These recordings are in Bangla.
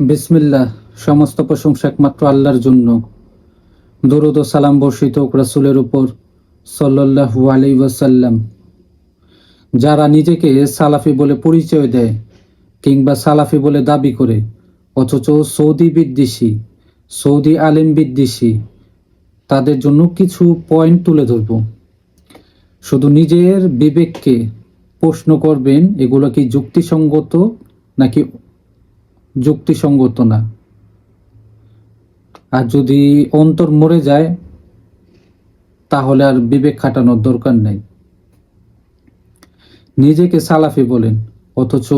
বিসমিল্লাহ, সমস্ত প্রশংসা একমাত্র আল্লাহর জন্য। দরুদ ও সালাম বর্ষিত রাসুলের উপর সাল্লাল্লাহু আলাইহি ওয়াসাল্লাম। যারা নিজেকে সালাফি বলে পরিচয় দেয় কিংবা সালাফি বলে দাবি করে, অথচ সৌদি বিদ্বেষী, সৌদি আলেম বিদ্বেষী, তাদের জন্য কিছু পয়েন্ট তুলে ধরব। শুধু নিজের বিবেককে প্রশ্ন করবেন, এগুলো কি যুক্তিসঙ্গত নাকি যুক্তিসঙ্গত না। আর যদি অন্তর মরে যায়, তাহলে আর বিবেক খাটানোর দরকার নেই। নিজেকে সালাফি বলেন, অথচ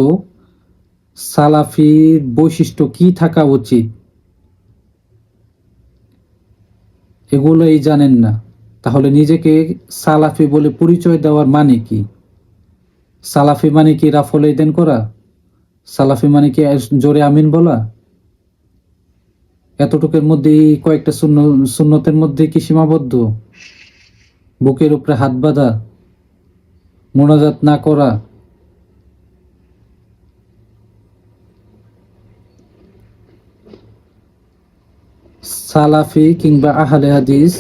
সালাফির বৈশিষ্ট্য কি থাকা উচিত? এগুলোই জানেন না। তাহলে নিজেকে সালাফি বলে পরিচয় দেওয়ার মানে কি? সালাফি মানে কি রাফল দেন করা? সালাফি মানে কি জোরে আমিন বলা? এতটুকের মধ্যে কয়েকটা শূন্য শূন্যতের মধ্যে কি সীমাবদ্ধ? বুকের উপরে হাত বাঁধা, মোনাজাত না করা। সালাফি কিংবা আহলে হাদিস,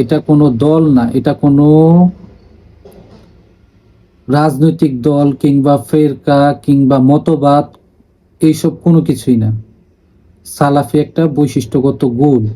এটা কোনো দল না, এটা কোনো রাজনৈতিক দল কিংবা ফেরকা কিংবা মতবাদ এইসব কোনো কিছুই না। সালাফি একটা বৈশিষ্ট্যগত গুণ।